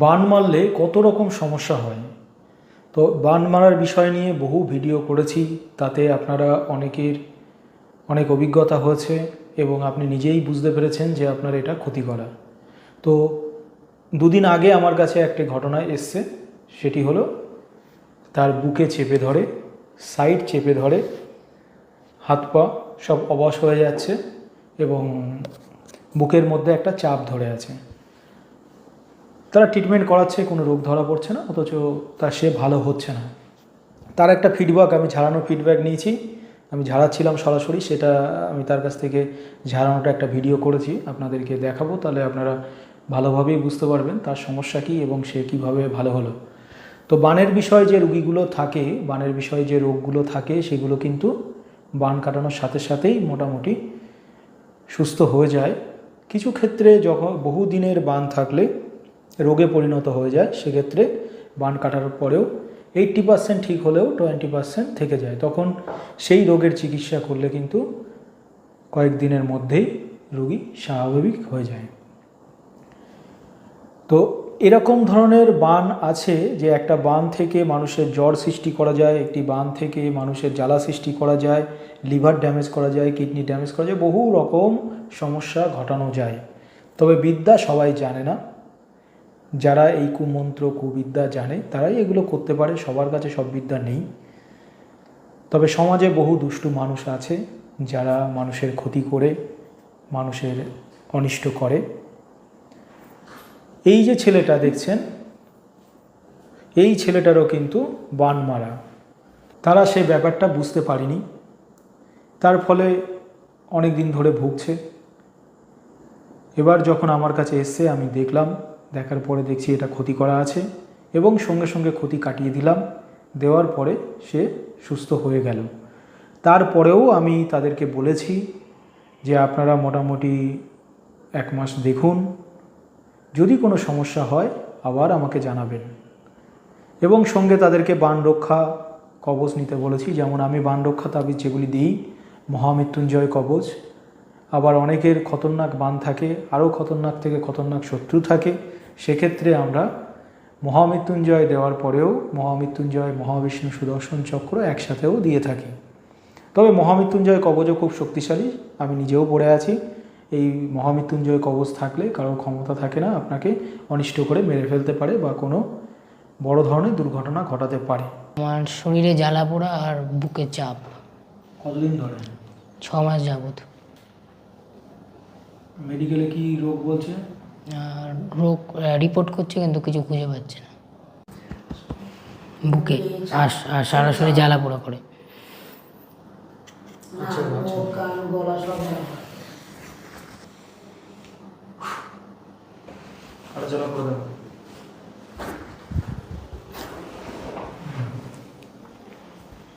বান মারলে কত রকম সমস্যা হয়। তো বান মারার বিষয় নিয়ে বহু ভিডিও করেছি, তাতে আপনারা অনেকের অনেক অভিজ্ঞতা হয়েছে এবং আপনি নিজেই বুঝতে পেরেছেন যে আপনার এটা ক্ষতি করা। তো দুদিন আগে আমার কাছে একটি ঘটনা এসছে, সেটি হলো তার বুকে চেপে ধরে, সাইড চেপে ধরে, হাত পা সব অবশ হয়ে যাচ্ছে এবং বুকের মধ্যে একটা চাপ ধরে আছে। তারা ট্রিটমেন্ট করাচ্ছে, কোনো রোগ ধরা পড়ছে না, অথচ তার সে ভালো হচ্ছে না। তার একটা ফিডব্যাক আমি ঝাড়ানোর ফিডব্যাক নিয়েছি। আমি ঝাড়াচ্ছিলাম সরাসরি, সেটা আমি তার কাছ থেকে ঝাড়ানোটা একটা ভিডিও করেছি, আপনাদেরকে দেখাবো, তাহলে আপনারা ভালোভাবেই বুঝতে পারবেন তার সমস্যা কী এবং সে কীভাবে ভালো হলো। তো বানের বিষয়ে যে রুগীগুলো থাকে, বানের বিষয়ে যে রোগগুলো থাকে, সেগুলো কিন্তু বান কাটানোর সাথে সাথেই মোটামুটি সুস্থ হয়ে যায়। কিছু ক্ষেত্রে যখন বহু দিনের বান থাকলে রোগে পরিণত হয়ে যায়, সেক্ষেত্রে বান কাটার পরেও এইট্টি পার্সেন্ট ঠিক হলেও টোয়েন্টি পার্সেন্ট থেকে যায়। তখন সেই রোগের চিকিৎসা করলে কিন্তু কয়েকদিনের মধ্যেই রোগী স্বাভাবিক হয়ে যায়। তো এরকম ধরনের বান আছে যে একটা বান থেকে মানুষের জ্বর সৃষ্টি করা যায়, একটি বান থেকে মানুষের জ্বালা সৃষ্টি করা যায়, লিভার ড্যামেজ করা যায়, কিডনি ড্যামেজ করা যায়, বহু রকম সমস্যা ঘটানো যায়। তবে বিদ্যা সবাই জানে না। যারা এই কুমন্ত্র, কুবিদ্যা জানে, তারাই এগুলো করতে পারে, সবার কাছে সব বিদ্যা নেই। তবে সমাজে বহু দুষ্টু মানুষ আছে, যারা মানুষের ক্ষতি করে, মানুষের অনিষ্ট করে। এই যে ছেলেটা দেখছেন, এই ছেলেটারও কিন্তু বান মারা তারা সেই ব্যাপারটা বুঝতে পারেনি। তার ফলে অনেক দিন ধরে ভুগছে। এবার যখন আমার কাছে এসছে, আমি দেখলাম দেখার পরে দেখছি এটা ক্ষতি করা আছে এবং সঙ্গে সঙ্গে ক্ষতি কাটিয়ে দিলাম। দেওয়ার পরে সে সুস্থ হয়ে গেল। তারপরেও আমি তাদেরকে বলেছি যে আপনারা মোটামুটি এক মাস দেখুন। যদি কোনো সমস্যা হয় আবার আমাকে জানাবেন। এবং সঙ্গে তাদেরকে বান রক্ষা কবচ নিতে বলেছি। যেমন আমি বান রক্ষা তাবিজ যেগুলি দিই, মহামৃত্যুঞ্জয় কবচ আবার অনেকের খতরনাক বান থাকে আরও খতরনাক থেকে খতরনাক শত্রু থাকে। সেক্ষেত্রে আমরা মহামৃত্যুঞ্জয় দেওয়ার পরেও মহামৃত্যুঞ্জয় মহাবিষ্ণু সুদর্শন চক্র একসাথেও দিয়ে থাকি। তবে মহামৃত্যুঞ্জয় কবচও খুব শক্তিশালী আমি নিজেও পড়ে আছি। এই মহামৃত্যুঞ্জয় কবচ থাকলে কারোর ক্ষমতা থাকে না আপনাকে অনিষ্ট করে মেরে ফেলতে পারে বা কোনো বড় ধরনের দুর্ঘটনা ঘটাতে পারে। আমার শরীরে জ্বালা পোড়া আর বুকে চাপ। কতদিন ধরে? ছ মাস যাবত। মেডিকেলে কি রোগ বলছে? আর রোগ রিপোর্ট করছে কিন্তু কিছু খুঁজে পাচ্ছে না। বুকে আর আর সারা শরীরে জ্বালা পোড়া করে। আচ্ছা আচ্ছা। আলোচনা করে দেবো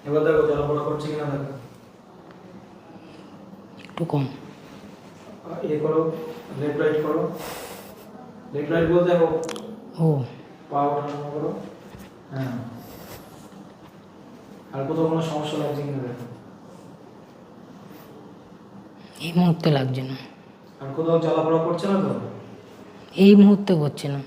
এবার দেখো জলাপড়া করছে কিনা দেখো। একটু কম। ইয়ে করো লেফট রাইট করো। লেফট রাইট বলতে ও। পা ওঠানো করো। হ্যাঁ। আর কোথাও কোনো সমস্যা লাগছে কিনা দেখো। এই মুহূর্তে লাগছে না। আর কোথাও জ্বালাপড়া করছে না তো? এই মুহূর্তে করছে না।